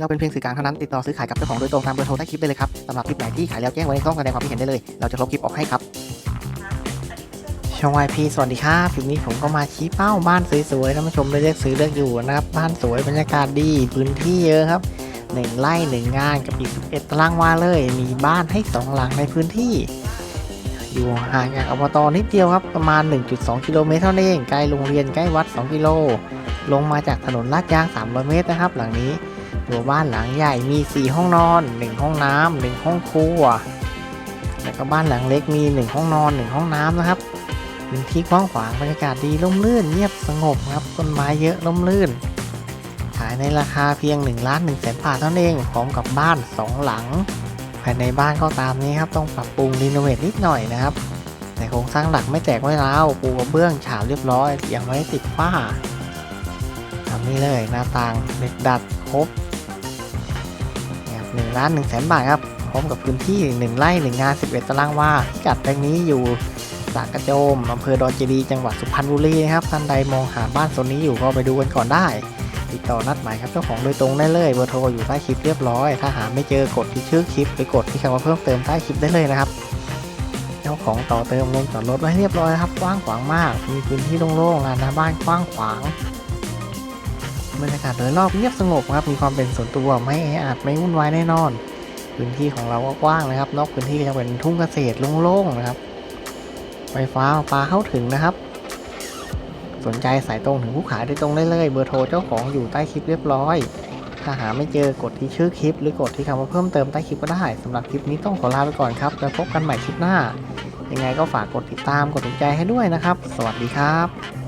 เราเป็นเพียงสื่อกลางเท่านั้นติดต่อซื้อขายกับเจ้าของโดยตรงตามเบอร์โทรใต้คลิปได้เลยครับสำหรับคลิปไหนที่ขายแล้วแจ้งไว้ในช่องแสดงความคิดเห็นได้เลย เราจะลบคลิปออกให้ครับช่องวายพีสวัสดีครับคลิปนี้ผมก็มาชี้เป้าบ้านสวยๆท่านผู้ชมได้เลือกซื้อเลือกอยู่นะครับบ้านสวยบรรยากาศดีพื้นที่เยอะครับหนึ่งไร่หนึ่งงานกับอีก11ตารางวาเลย มีบ้านให้สองหลังในพื้นที่ อยู่ห่างจากอบตนิดเดียวครับประมาณ 1.2 กิโลเมตรเท่านั้นเองใกล้โรงเรียนใกล้วัด 2 กิโล ลงมาจากถนนลาดยาง 300 เมตรนะครับ หลังนี้ ตัวบ้านหลังใหญ่มี 4 ห้องนอน 1 ห้องน้ำ1ห้องครัว แล้วก็บ้านหลังเล็กมี 1 ห้องนอน 1 ห้องน้ำนะครับพื้นที่กว้างขวางบรรยากาศดีร่มรื่นเงียบสงบครับต้นไม้เยอะร่มรื่น ขายในราคาเพียง1ล้าน1แสนบาทเท่านั้นเองพร้อมกับบ้าน 2 หลัง ภายในบ้านก็ตามนี้ครับต้องปรับปรุงรีโนเวทนิดหน่อยนะครับแต่โครงสร้างหลักไม่แตกไม่ร้าวปูกระเบื้องฉาบเรียบร้อยยังไม่ได้ติดฝ้า ทำนี่เลยหน้าต่างเหล็กดัดครบหนึ่งล้านหนึ่งแสนบาทครับพร้อมกับพื้นที่หนึ่งไร่หนึ่งงาน 11 ตารางวาพิกัดแปลงนี้อยู่สากระโจมอำเภอดอนเจดี จังหวัดสุพรรณบุรีนะครับ ท่านใดมองหาบ้านโซนนี้อยู่ก็ไปดูกันก่อนได้ ติดต่อนัดหมายครับเจ้าของโดยตรงได้เลย เบอร์โทรอยู่ใต้คลิปเรียบร้อย ถ้าหาไม่เจอกดที่ชื่อคลิปไปกดที่คำว่าเพิ่มเติมใต้คลิปได้เลยนะครับ เจ้าของต่อเติมลงจอดรถไว้เรียบร้อยครับ กว้างขวางมาก มีพื้นที่โล่งๆลานหน้าบ้านกว้างขวาง บรรยากาศโดยรอบเงียบสงบครับ มีความเป็นส่วนตัวไม่แออัดไม่วุ่นวายแน่นอน พื้นที่ของเราก็กว้างนะครับ นอกพื้นที่ก็จะเป็นทุ่งเกษตรโล่งๆนะครับ ไฟฟ้าปลาเข้าถึงนะครับ สนใจสายตรงถึงผู้ขายโดยตรงได้เลย เบอร์โทรเจ้าของอยู่ใต้คลิปเรียบร้อย ถ้าหาไม่เจอกดที่ชื่อคลิป หรือกดที่คำว่าเพิ่มเติมใต้คลิปก็ได้สำหรับคลิปนี้ต้องขอลาไปก่อนครับแล้วพบกันใหม่คลิปหน้า ยังไงก็ฝากกดติดตามกดถูกใจให้ด้วยนะครับ สวัสดีครับ